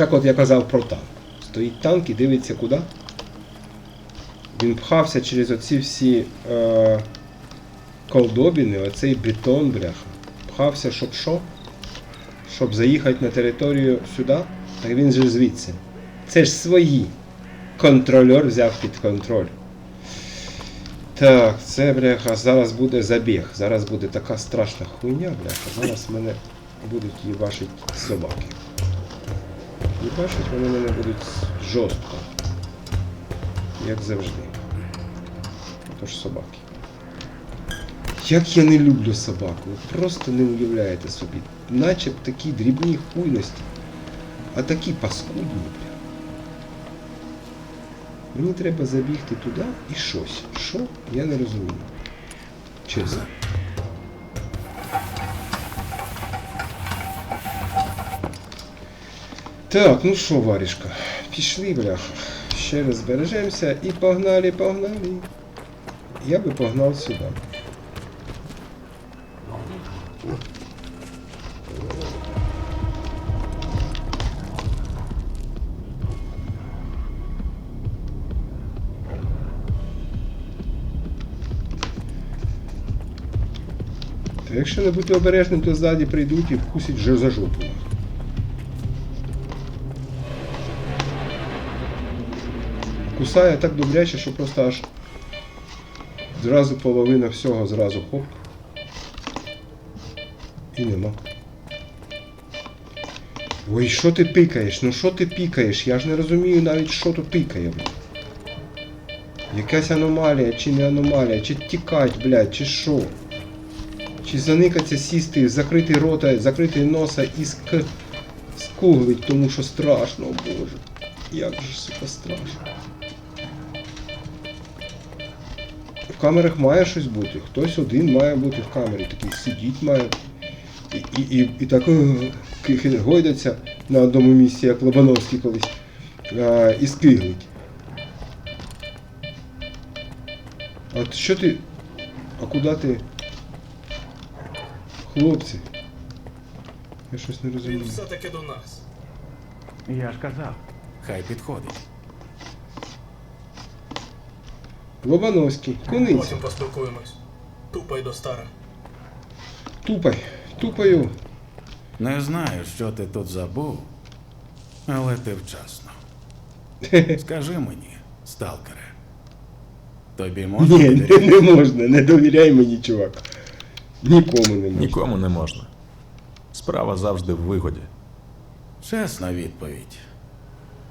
Так от я казав про танк. Стоїть танк і дивиться куди. Він пхався через оці всі е, колдобіни, оцей бетон, бляха. Пхався, щоб що? Щоб заїхати на територію сюди. Так він же звідси. Це ж свої. Контрольор взяв під контроль. Так, це бляха, зараз буде забіг. Зараз буде така страшна хуйня, бляха. Зараз мене будуть їбашить собаки. Їбашить вони мене будуть жорстко. Як завжди. Тож собаки. Як я не люблю собаку, ви просто не уявляєте собі. Наче б такі дрібні хуйності, а такі паскудні, бля. Мені треба забігти туди і щось. Що? Я не розумію. Чесно. Так, ну що, варішка, пішли, бляха. Ще раз збережемося і погнали, погнали. Я би погнав сюди. Якщо не бути обережним, то ззаді прийдуть і вкусять вже за жопу. Кусає так добряче, що просто аж зразу половина всього зразу хоп. І нема. Ой, що ти пикаєш? Ну що ти пікаєш? Я ж не розумію навіть, що тут пікає, блядь. Якась аномалія, чи не аномалія, чи тікать, блядь, чи що? Чи заникаться сісти, закрити рота, закрити носа і ск... скуглить, тому що страшно, боже. Як же сука, страшно. В камерах має щось бути. Хтось один має бути в камері, такий сидіть має. І, і, і, і так е, гойдаться на одному місці, як Лобановський колись. А, і скиглить. От що ти. А куди ти? Хлопці. Я щось не Він розумію. все-таки до нас. Я ж казав, хай підходить. Лобановський, куниця. Потім поспілкуємось. Тупай до стара. Тупай, тупаю. Не знаю, що ти тут забув, але ти вчасно. Скажи мені, сталкере. Тобі можна Ні, не, не можна, не довіряй мені, чувак. Нікому не можна. Нікому не можна. Справа завжди в вигоді. Чесна відповідь.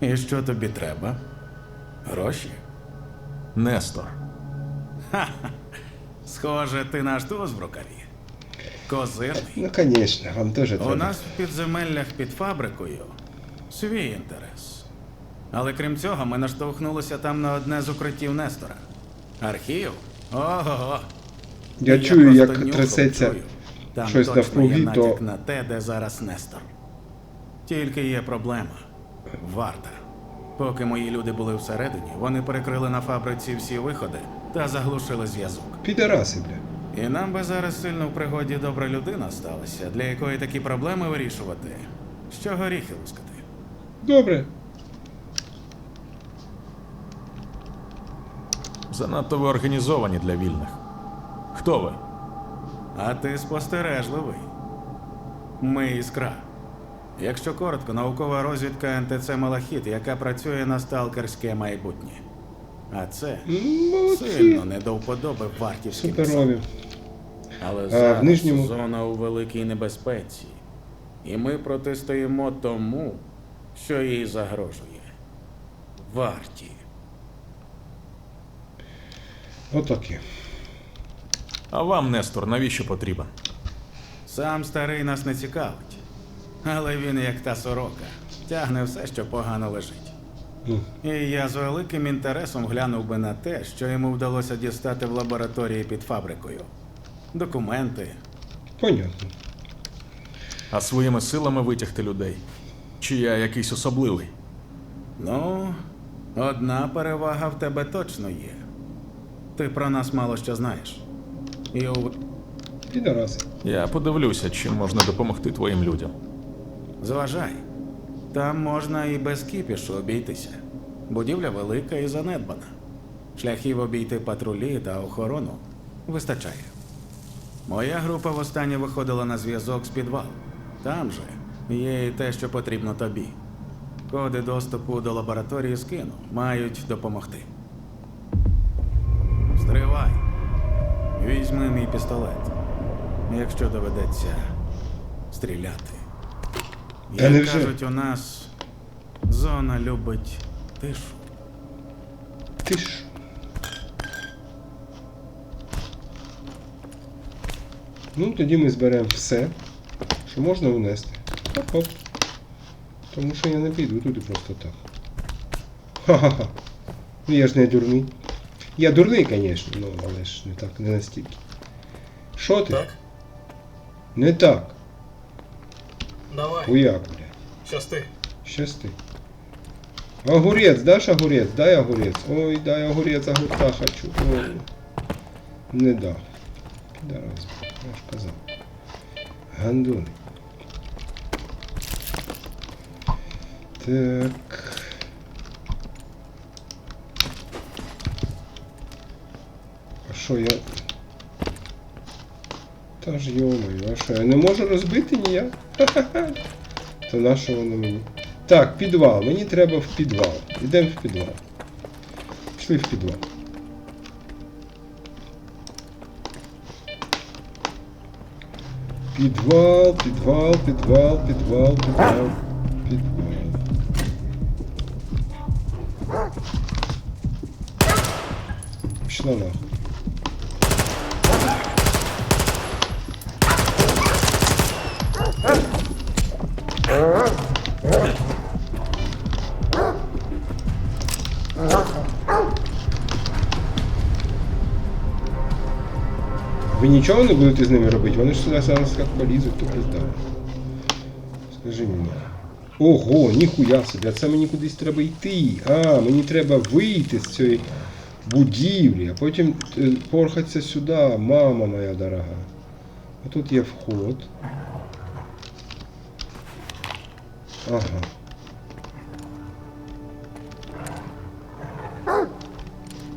І що тобі треба? Гроші? Нестор. Схоже, ти наш туз в рукаві. Козирний. Ну, звісно, вам теж У нас в підземеллях під фабрикою свій інтерес. Але крім цього, ми наштовхнулися там на одне з укриттів Нестора. Архів? Ого-го. Я чую, як трясеться. Там щось точно навкруги, є то- натяк на те, де зараз Нестор. Тільки є проблема. Варта. Поки мої люди були всередині, вони перекрили на фабриці всі виходи та заглушили зв'язок. Підараси, бля. І нам би зараз сильно в пригоді добра людина сталася, для якої такі проблеми вирішувати. Що горіхи лускати? Добре. Занадто ви організовані для вільних. Хто ви? А ти спостережливий. Ми іскра. Якщо коротко, наукова розвідка НТЦ Малахіт, яка працює на сталкерське майбутнє. А це Молодці. сильно не до вподоби вартівським псам. Але в зараз нижньому- зона у великій небезпеці. І ми протистоїмо тому, що їй загрожує. Варті. Отаке. А вам, Нестор, навіщо потрібен? Сам старий нас не цікавить. Але він, як та сорока, тягне все, що погано лежить. Ну, І я з великим інтересом глянув би на те, що йому вдалося дістати в лабораторії під фабрикою. Документи. понятно. А своїми силами витягти людей? Чи я якийсь особливий? Ну, одна перевага в тебе точно є. Ти про нас мало що знаєш. І у... Підараси. Я подивлюся, чим можна допомогти твоїм людям. Зважай. Там можна і без кіпішу обійтися. Будівля велика і занедбана. Шляхів обійти патрулі та охорону вистачає. Моя група востаннє виходила на зв'язок з підвалу. Там же є і те, що потрібно тобі. Коди доступу до лабораторії скину, мають допомогти. Стривай. Візьми мій пістолет. Якщо доведеться стріляти. Та Як невже? кажуть, у нас зона любить тишу. Ти ж. Ну, тоді ми зберемо все, що можна унести. Хоп-хоп. Тому що я не піду туди просто так. Ха-ха-ха. Ну я ж не дурний. Я дурний, звісно, ну, але ж не так, не настільки. Що ти? Так? Не так. Давай, Хуяк, блядь. щасти. Щасти. Огурець, даш огурець? Дай огурець. Ой, дай огурець, огурца хочу. Ой. Не дав. Підарас, я ж казав. Гандони. Так. А що я. Та ж йомаю, а що я не можу розбити ніяк? То на що воно мені? Так, підвал. Мені треба в підвал. Йдемо в підвал. Пішли в підвал. Підвал, підвал, підвал, підвал, підвал, підвал. Пішла нахуй. Ви нічого не будете з ними робити? Вони ж сюди зараз як полізуть, то пизда. Скажи мені. Ого, ніхуя собі, а це мені кудись треба йти. А, мені треба вийти з цієї будівлі, а потім е, порхатися сюди, мама моя дорога. А тут є вход. Ага.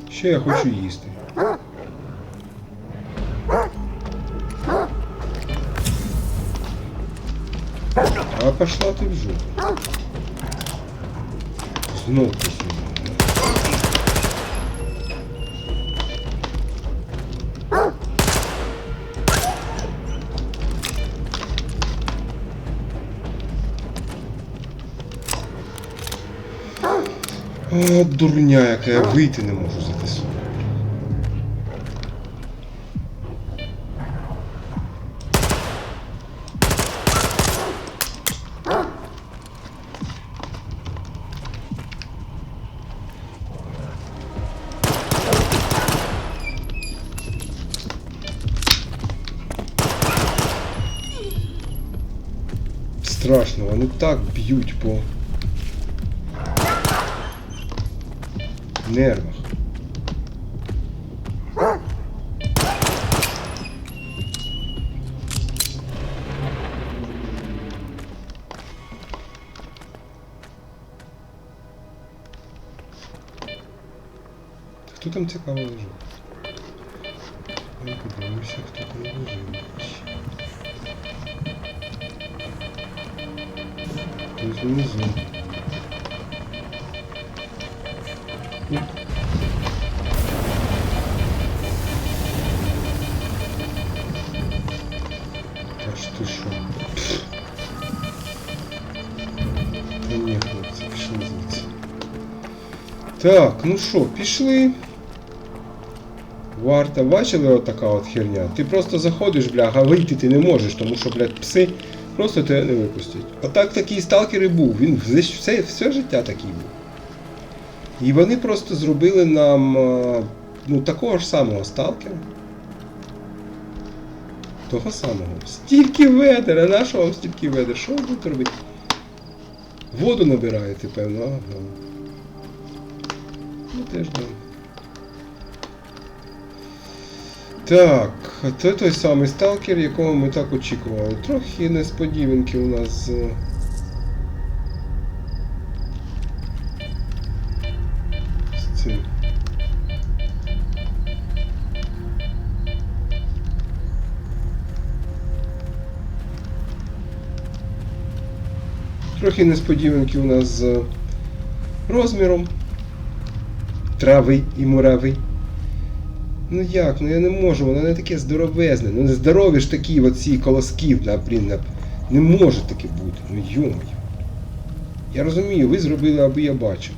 Ще я хочу їсти. Пошла ты в жопу. Знов посунула. О, дурня, яка я вийти не можу за те слово. Страшно, вони так б'ють по нервах. Хто там цікаво лежить? Я подивлюся, хто там лежить. Хтось внизу. Та ж ти що? Та ні, хлопці, пішли звідси. Так, ну що, пішли. Варта, бачили отака от херня? Ти просто заходиш, бляха, вийти ти не можеш, тому що, блядь, пси просто тебе не випустять. Отак такий сталкер і був. Він все, все, життя такий був. І вони просто зробили нам ну, такого ж самого сталкера. Того самого. Стільки ведер, а на що вам стільки ведер? Що ви будете робити? Воду набираєте, певно, ага. Ну теж да. Так, це той самий сталкер, якого ми так очікували. Трохи несподіванки у нас. Е. З. Трохи несподіванки у нас з е, розміром трави і муравий. Ну як, ну я не можу, воно не таке здоровезне. Ну не здорові ж такі оці колоски, на, блін, на... не може таке бути. Ну йомай. Я розумію, ви зробили, аби я бачив.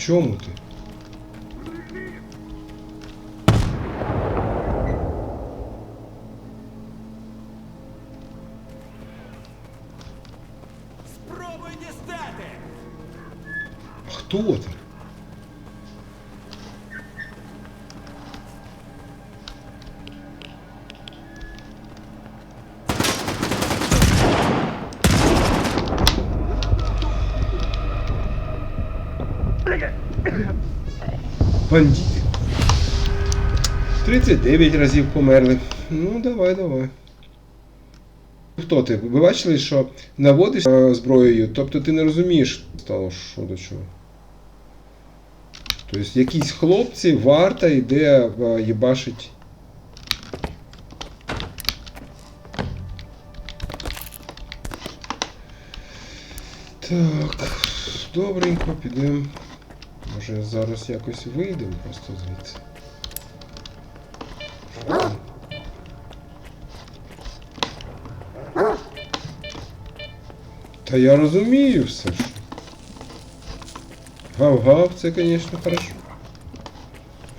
Чому ти? Спробуй дістати! Хто ти? Бандити. 39 разів померли. Ну, давай, давай. Хто ти? Ви бачили, що наводиш е, зброєю, тобто ти не розумієш, стало що до чого. Тобто якісь хлопці, варта йде е, їбашить. Так, добренько, підемо. Може зараз якось вийдемо просто звідси. Та я розумію все ж. Гав-гав, це, звісно, хорошо.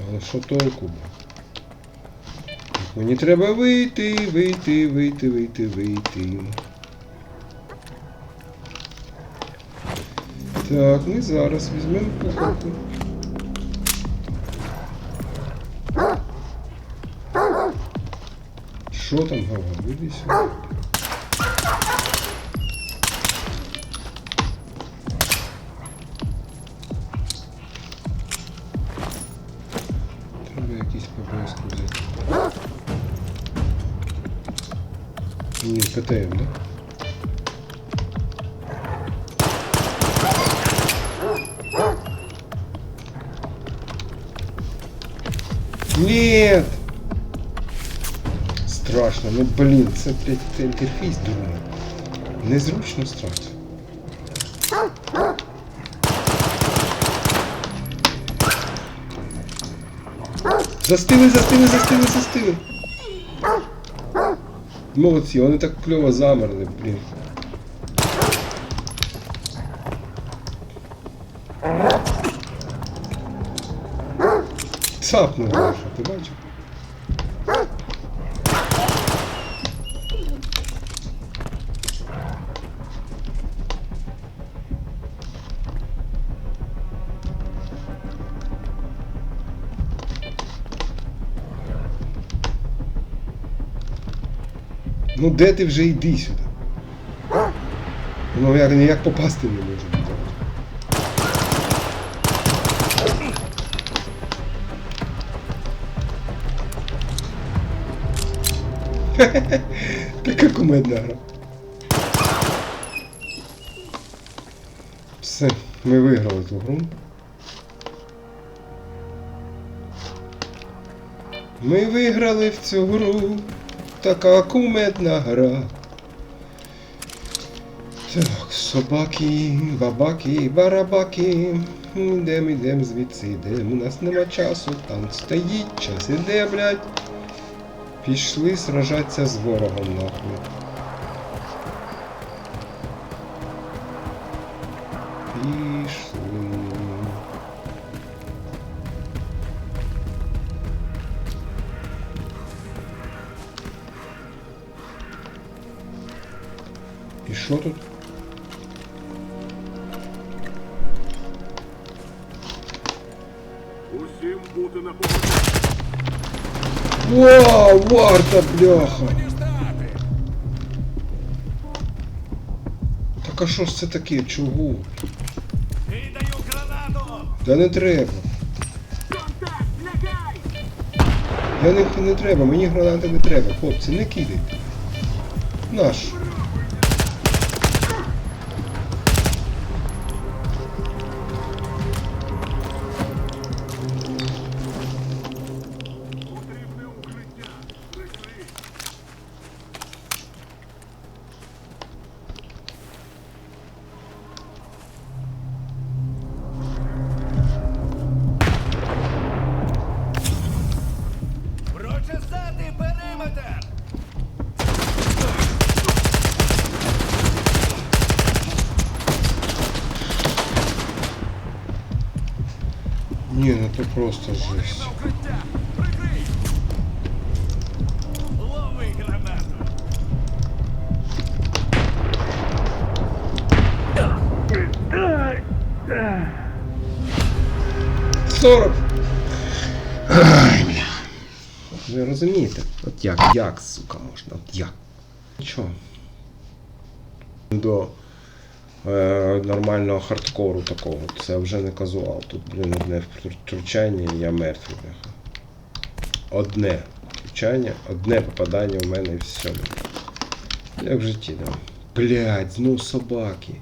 Але що толку? Мені треба вийти, вийти, вийти, вийти, вийти. Так, ми зараз візьмемо куколку. Що там, гав-гав? Іди сюди. Треба якийсь ППС взяти. Ні, ПТМ, да? Страшно, ну блін, це, це інтерфейс дурний. Незручно страшно. Застили, застили, застили, застили. Молодці, вони так кльово замерли, блін. Цапнув Маша, ти бачив? Ну де ти вже йди сюди? Ну як ніяк попасти не може. Така кумедна гра. Все, ми виграли ту гру. Ми виграли в цю гру. Така кумедна гра. Так, собаки, бабаки, барабаки. Ідем, ідем звідси, ідем. У нас нема часу, танк стоїть, час іде, блядь. Пішли сражатися з ворогом нахуй. Пішли. Що тут? Усім бути на. Вау, варта, бляха! Так а що ж це таке? Чого? Да не треба. Я не, не треба, мені гранати не треба, хлопці, не кидайте. Наш. Просто жесть. Потрібне укриття! Прикрий! Лови гранату! 40! Ай, бля. Ви розумієте? От як, як, сука, можна, от як? Чого? До е, нормального хардкору такого. Це вже не казуал. Тут, блін, одне втручання і я мертвий. Одне втручання, одне попадання в мене і все. Як в житті, да. Блять, знов собаки.